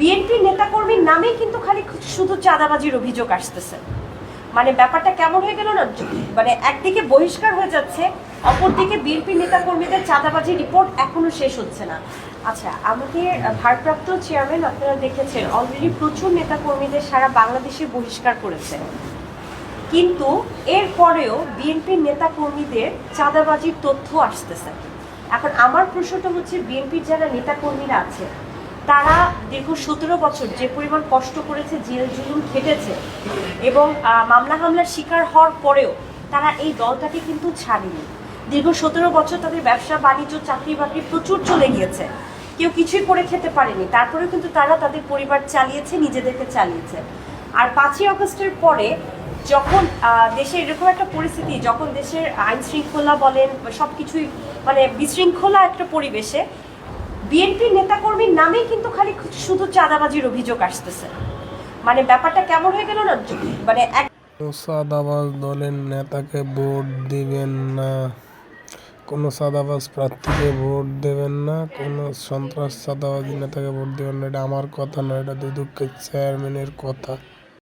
বিএনপির নেতাকর্মীর নামেই কিন্তু খালি শুধু চাঁদাবাজির অভিযোগ আসতেছে। মানে ব্যাপারটা কেমন হয়ে গেল না? মানে একদিকে বহিষ্কার হয়ে যাচ্ছে, অপরদিকে বিএনপি নেতাকর্মীদের চাঁদাবাজি রিপোর্ট এখনও শেষ হচ্ছে না। আচ্ছা আমাদের ভারপ্রাপ্ত চেয়ারম্যান আপনারা দেখেছেন অলরেডি প্রচুর নেতাকর্মীদের সারা বাংলাদেশে বহিষ্কার করেছে। কিন্তু এরপরেও বিএনপির নেতাকর্মীদের চাঁদাবাজির তথ্য আসতেছে। এখন আমার প্রশ্নটা হচ্ছে, বিএনপির যারা নেতাকর্মীরা আছে, তারা দীর্ঘ সতেরো বছর যে পরিমাণ কষ্ট করেছে জেল জুলুম খেটেছে এবং মামলা হামলার শিকার হওয়ার পরেও তারা এই দলটাকে কিন্তু ছাড়েনি। দীর্ঘ সতেরো বছর তাদের ব্যবসা, বাণিজ্য, চাকরি বাকরি প্রচুর চলে গিয়েছে। কেউ কিছুই করে খেতে পারেনি। তারপরেও কিন্তু তারা তাদের পরিবার চালিয়েছে, নিজেদেরকে চালিয়েছে। আর পাঁচই আগস্টের পরে যখন দেশে এরকম একটা পরিস্থিতি, যখন দেশের আইন শৃঙ্খলা বলেন সব কিছুই মানে বিশৃঙ্খলা একটা পরিবেশে বিএনপির নেতাকর্মীর নামেই কিন্তু খালি শুধু চাঁদাবাজির অভিযোগ আসতেছে। মানে ব্যাপারটা কেমন হয়ে গেল না? মানে এক সাদাবাজ দলের নেতাকে ভোট দিবেন না। কোনো সাদাবাজ প্রার্থীকে ভোট দেবেন না। কোনো সন্ত্রাস সাদাবাজি নেতাকে ভোট দেবেন না। এটা আমার কথা না, এটা দুদকের চেয়ারম্যানের কথা।